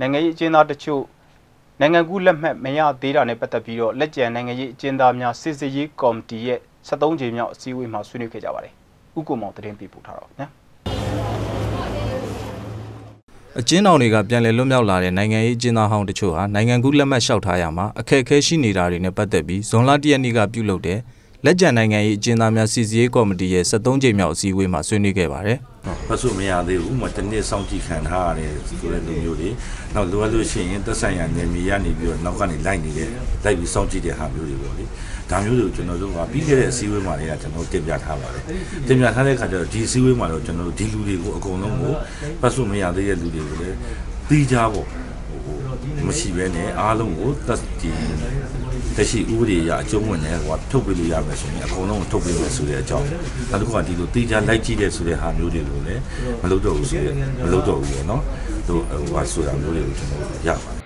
နိုင်ငံရေးအကျဉ်းသားတချို့နိုင်ငံကူးလက်မှတ်မရသေးတာနဲ့ပတ်သက်ပြီးတော့လက်ကျန်နိုင်ငံရေးအကျဉ်းသားများစစ်စစ်ရေးကော်မတီရဲ့73ကြိမ်မြောက်အစည်းအဝေးမှာဆွေးနွေးခဲ့ကြပါတယ်။ဥက္ကုမောင်သတင်းပေးပို့ထားတော့နော်။အကျဉ်းတော်တွေကပြန်လည်လွတ်မြောက်လာတဲ့နိုင်ငံရေးအကျဉ်းသားဟောင်းတချို့ဟာနိုင်ငံကူးလက်မှတ်လျှောက်ထားရမှာအခက်အခဲရှိနေတာတွေနဲ့ပတ်သက်ပြီးဇွန်လ၁ရက်နေ့ကပြုလုပ်တဲ့ လက်ကျန်နိုင်ငံရေးအကျဉ်းသားများစီစီရေးကော်မတီရဲ့73ကြိမ်မြောက်အစည်းအဝေးမှာဆွေးနွေးခဲ့ပါတယ်။ပတ်စုမရသေးဘူး။ဥမာတနေ့စောင့်ကြည့်ခံထားရတယ်ဆိုတဲ့လူမျိုးတွေနောက်လိုအပ်လို့ရှိရင်သက်ဆိုင်ရာနယ်မြေရနေပြီးတော့နောက်ကနေလိုက်နေတဲ့လိုက်ပြီးစောင့်ကြည့်တဲ့ဟာမျိုးတွေပေါ့လေ။ဒါမျိုးတွေကိုကျွန်တော်တို့ကပြီးခဲ့တဲ့အစည်းအဝေးမှာလည်းကျွန်တော်တင်ပြထားပါတယ်။တင်ပြထားတဲ့အခါကျတော့ဒီအစည်းအဝေးမှာတော့ကျွန်တော်တို့ဒီလူတွေကိုအကုန်လုံးကိုပတ်စုမရသေးတဲ့လူတွေကိုလည်းပြီးကြပေါ့ မရှိဘဲနဲ့အားလုံးကိုတက်ဒီတရှိဥပဒေအရအကျုံးဝင်တဲ့ဟိုထုတ်ပေးလို့ရမယ်ဆိုရင်အကုန်လုံးထုတ်ပေးမယ်ဆိုတဲ့အကြောင်းနောက်တစ်ခုကဒီလိုတေးချလိုက်ကြည့်တဲ့ဆိုတဲ့ဟာမျိုးတွေကိုလည်းမလုပ်တော့ဘူးဆိုရင်မလုပ်တော့ဘူးပေါ့နော်သူဟိုဟာဆိုတာမျိုးတွေကိုကျွန်တော်ရပါတယ်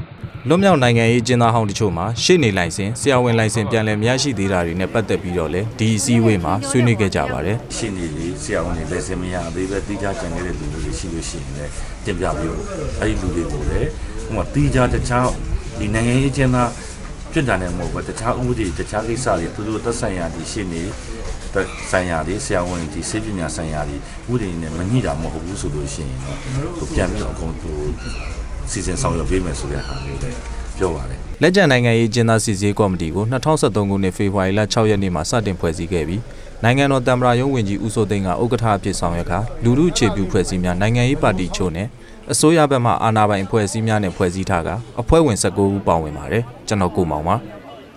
လွတ်မြောက်နိုင်ငံရေးကျင်းသားဟောင်းတချို့မှာရှေ့နေလိုင်စင်ဆရာဝန်လိုင်စင်ပြန်လည်မရရှိသေးတာတွေနဲ့ပတ်သက်ပြီးတော့လည်းဒီအစည်းအဝေးမှာဆွေးနွေးခဲ့ကြပါတယ်ရှေ့နေတွေဆရာဝန်တွေလိုင်စင်မရသေးပဲတိကျကြံနေတဲ့လူတွေရှိလို့ရှိရင်လည်းတင်ပြပြီးအဲဒီလူတွေကိုလည်း ဟိုမှာတိကျတခြားဒီနိုင်ငံရေးကျင်းသားပြစ်ဒဏ်နဲ့မဟုတ်ဘူးတခြားဥပဒေတခြားကိစ္စတွေသူတို့သက်ဆိုင်ရာဒီရှင်းနေဆိုင်ရာတွေဆရာဝန်ဒီစေပညာဆိုင်ရာတွေဥပဒေနဲ့မညှိတာမဟုတ်ဘူးဆိုလို့ရှိရင်တော့သူပြန်ပြီးတော့အကုန်သူစီစဉ်ဆောင်ရွက်ပေးမယ်ဆိုတဲ့ဟာမျိုးတွေပြောပါတယ်လက်ကျန်နိုင်ငံရေးကျင်းသားစီစီကော်မတီကို2023ခုနှစ်ဖေဖော်ဝါရီလ6ရက်နေ့မှာစတင်ဖွဲ့စည်းခဲ့ပြီးနိုင်ငံတော်တမ္ပရာရုံးဝင်ကြီးဦးစိုးသိန်းကဥက္ကဋ္ဌအဖြစ်ဆောင်ရွက်ခါလူမှုအခြေပြုဖွဲ့စည်းများနိုင်ငံရေးပါတီချို့နဲ့ အစိုးရဘက်မှအာဏာပိုင်အဖွဲ့အစည်းများနဲ့ဖွဲ့စည်းထားကအဖွဲ့ဝင်19ဦးပါဝင်ပါတယ်ကျွန်တော်ကိုမောင်ပါ